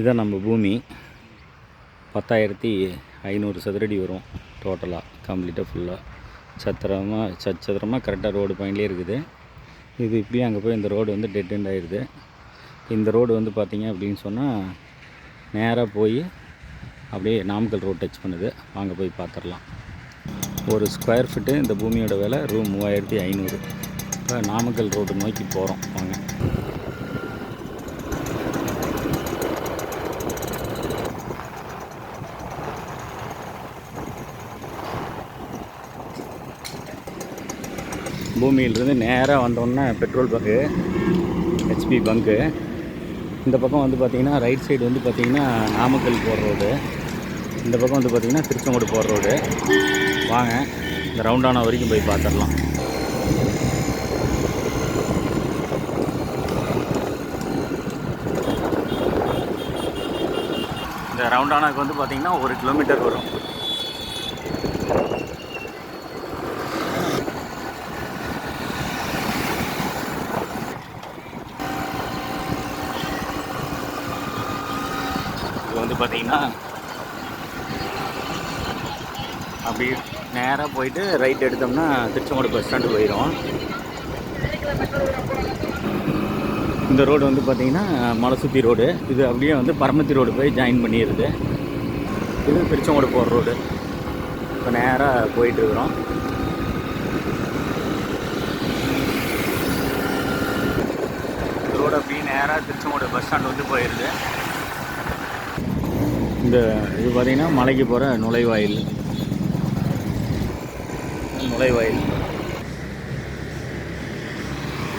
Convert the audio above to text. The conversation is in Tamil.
இதான் நம்ம பூமி. பத்தாயிரத்தி ஐநூறு சதுரடி வரும் டோட்டலாக கம்ப்ளீட்டாக ஃபுல்லாக சத்திரமாக சச்சத்திரமாக கரெக்டாக ரோடு பாயிண்ட்லேயே இருக்குது. இது இப்படியே அங்கே போய் இந்த ரோடு வந்து டெட் எண்ட் ஆயிடுது இந்த ரோடு வந்து பார்த்திங்க அப்படின்னு சொன்னால் நேராக போய் அப்படியே நாமக்கல் ரோடு டச் பண்ணுது. வாங்க போய் பார்த்துடலாம் ஒரு ஸ்கொயர் ஃபீட்டு இந்த பூமியோட விலை ரூ மூவாயிரத்தி ஐநூறு. இப்போ நாமக்கல் ரோடு நோக்கி போகிறோம் வாங்க. பூமியிலிருந்து நேராக வந்தோன்னே பெட்ரோல் பங்கு ஹெச்பி பங்கு. இந்த பக்கம் வந்து பார்த்திங்கன்னா ரைட் சைடு வந்து பார்த்திங்கன்னா நாமக்கல் போகிற ரோடு. இந்த பக்கம் வந்து பார்த்திங்கன்னா திருச்செங்கோடு போகிற ரோடு. வாங்க இந்த ரவுண்டானா வரைக்கும் போய் பார்த்துடலாம். இந்த ரவுண்டானாக்கு வந்து பார்த்திங்கன்னா ஒரு கிலோமீட்டர் வரும். இது வந்து பார்த்தீங்கன்னா அப்படி நேராக போயிட்டு ரைட் எடுத்தோம்னா திருச்செங்கோடு பஸ் ஸ்டாண்டு போயிடும். இந்த ரோடு வந்து பார்த்தீங்கன்னா சுற்றி ரோடு இது அப்படியே வந்து பரமத்தி ரோடு போய் ஜாயின் பண்ணிடுது. இது திருச்செங்கோடு போகிற ரோடு இப்போ நேராக போயிட்டுருக்குறோம் ரோடு அப்படியே நேராக திருச்செங்கோடு பஸ் ஸ்டாண்ட் வந்து போயிடுது. இந்த இது பார்த்தீங்கன்னா மலைக்கு போகிற நுழைவாயில். நுழைவாயில்.